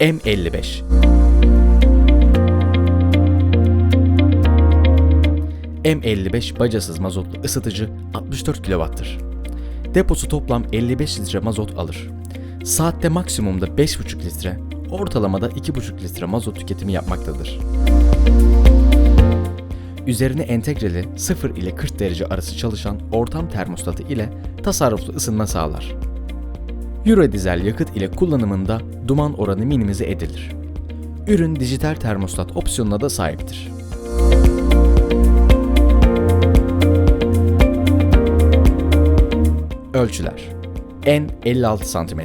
M55 M55 bacasız mazotlu ısıtıcı 64 kW'tır. Deposu toplam 55 litre mazot alır. Saatte maksimumda 5,5 litre, ortalamada 2,5 litre mazot tüketimi yapmaktadır. Üzerine entegreli 0 ile 40 derece arası çalışan ortam termostatı ile tasarruflu ısınma sağlar. Euro dizel yakıt ile kullanımında duman oranı minimize edilir. Ürün dijital termostat opsiyonuna da sahiptir. Ölçüler En 56 cm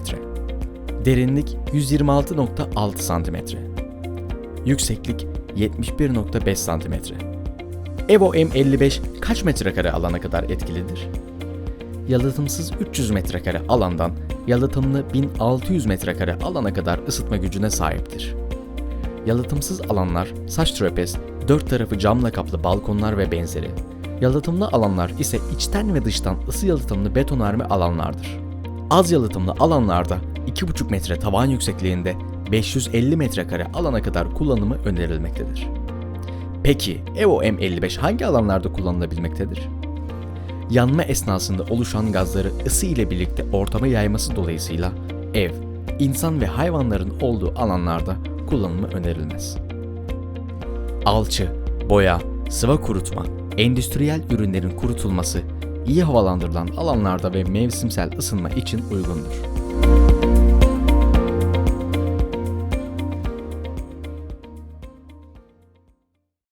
Derinlik 126.6 cm Yükseklik 71.5 cm Evo M55 kaç metrekare alana kadar etkilidir? Yalıtımsız 300 metrekare alandan yalıtımlı 1600 metrekare alana kadar ısıtma gücüne sahiptir. Yalıtımsız alanlar saç trapez, dört tarafı camla kaplı balkonlar ve benzeri. Yalıtımlı alanlar ise içten ve dıştan ısı yalıtımlı betonarme alanlardır. Az yalıtımlı alanlarda 2,5 metre tavan yüksekliğinde 550 metrekare alana kadar kullanımı önerilmektedir. Peki Evo M55 hangi alanlarda kullanılabilmektedir? Yanma esnasında oluşan gazları ısı ile birlikte ortama yayması dolayısıyla ev, insan ve hayvanların olduğu alanlarda kullanımı önerilmez. Alçı, boya, sıva kurutma, endüstriyel ürünlerin kurutulması iyi havalandırılan alanlarda ve mevsimsel ısınma için uygundur.